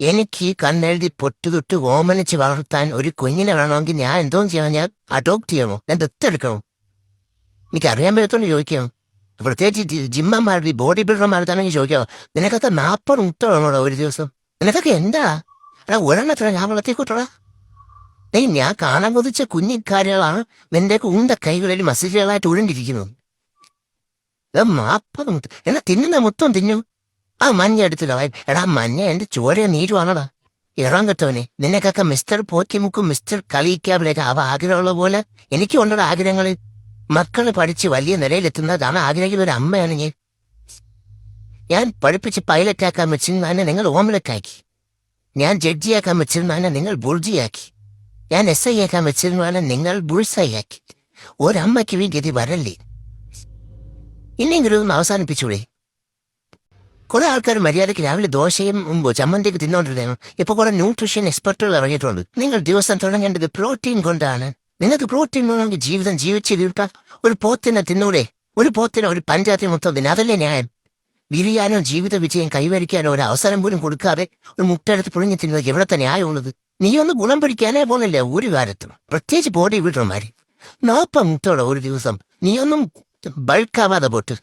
എനിക്ക് ഈ കണ്ണെഴുതി പൊട്ടുതൊട്ട് ഓമനിച്ച് വളർത്താൻ ഒരു കുഞ്ഞിനെ വേണമെങ്കിൽ ഞാൻ എന്തോ ചെയ്യാൻ ഞാൻ അഡോപ്റ്റ് ചെയ്യണോ? ഞാൻ ദത്തെടുക്കണോ എനിക്ക് അറിയാൻ പറ്റത്തോണ്ട് ചോദിക്കാം പ്രത്യേകിച്ച് ജിമ്മന്മാരുടെ ബോഡി ബിൽഡർമാരുടെ തന്നെ ചോദിക്കാമോ നിനക്കൊക്കെ നാൽപ്പത് മുട്ട ഒരു ദിവസം? നിനക്കൊക്കെ എന്താ? എടാ ഒരെണ്ണത്ര ഞാൻ വളർത്തിക്കൂട്ടടാ. ഏയ് ഞാൻ കാണാൻ കൊതിച്ച കുഞ്ഞിക്കാരികളാണ് നിന്റെയൊക്കെ ഉണ്ട കൈകളിൽ മസിലുകളായിട്ട് ഉഴണ്ടിരിക്കുന്നത് മാപ്പത് മുട്ട. എന്നാ തിന്നുന്ന മൊത്തം തിന്നു. ആ മഞ്ഞ എടുത്തില്ല. എടാ മഞ്ഞ എന്റെ ചോര നീരുവാണടാ ഇറാൻ കെട്ടവനെ. നിനക്കൊക്കെ മിസ്റ്റർ പോറ്റിമുക്കും മിസ്റ്റർ കളിക്കാവിലേക്ക് അവ ആഗ്രഹമുള്ള പോലെ എനിക്കും ഉണ്ടോ ആഗ്രഹങ്ങൾ മക്കൾ പഠിച്ച് വലിയ നിലയിലെത്തുന്നതാണ് ആഗ്രഹിക്കുന്ന ഒരു അമ്മയാണ് ഞാൻ. ഞാൻ പഠിപ്പിച്ച് പൈലറ്റാക്കാൻ വെച്ചിരുന്നാനെ നിങ്ങൾ ഓംലറ്റ് ആക്കി ഞാൻ ജഡ്ജിയാക്കാൻ വെച്ചിരുന്നാനെ നിങ്ങൾ ബുൾജിയാക്കി. ഞാൻ എസ് ഐ ആക്കാൻ വെച്ചിരുന്നാനെ നിങ്ങൾ ബുൾസൈ ആക്കി ഒരമ്മയ്ക്ക് വേണ്ടി ഇത് വരല്ലേ? ഇനിയെങ്കിലും ഒന്ന് അവസാനിപ്പിച്ചൂടെ? കുറെ ആൾക്കാർ മര്യാദയ്ക്ക് രാവിലെ ദോശയും ചമ്മന്തിക്ക് തിന്നോണ്ടിരുന്നു ഇപ്പൊ കുറെ ന്യൂട്രീഷൻ എക്സ്പെർട്ടുകൾ ഇറങ്ങിയിട്ടുണ്ട്. നിങ്ങൾ ദിവസം തുടങ്ങേണ്ടത് പ്രോട്ടീൻ കൊണ്ടാണ്. നിങ്ങൾക്ക് പ്രോട്ടീൻ വേണമെങ്കിൽ ജീവിതം ജീവിച്ചിരുട്ടാ ഒരു പോത്തിനെ തിന്നൂടെ? ഒരു പോത്തിനെ ഒരു പഞ്ചായത്തിൽ മൊത്തം തിന്നെ. അതല്ലേ ന്യായം? വിരിയാനോ ജീവിത വിജയം കൈവരിക്കാനോ ഒരു അവസരം പോലും കൊടുക്കാതെ ഒരു മുട്ടെടുത്ത് പുഴിഞ്ഞു തിന്നത് എവിടത്തെ ന്യായമുള്ളത്? നീ ഒന്ന് ഗുണം പിടിക്കാനേ പോകുന്നില്ല ഒരു കാര്യത്തും പ്രത്യേകിച്ച് ബോഡി ബിൽഡർമാര് നാപ്പ മുട്ടോടെ ഒരു ദിവസം നീ ഒന്നും ബൾക്കാവാതെ പോട്ട്.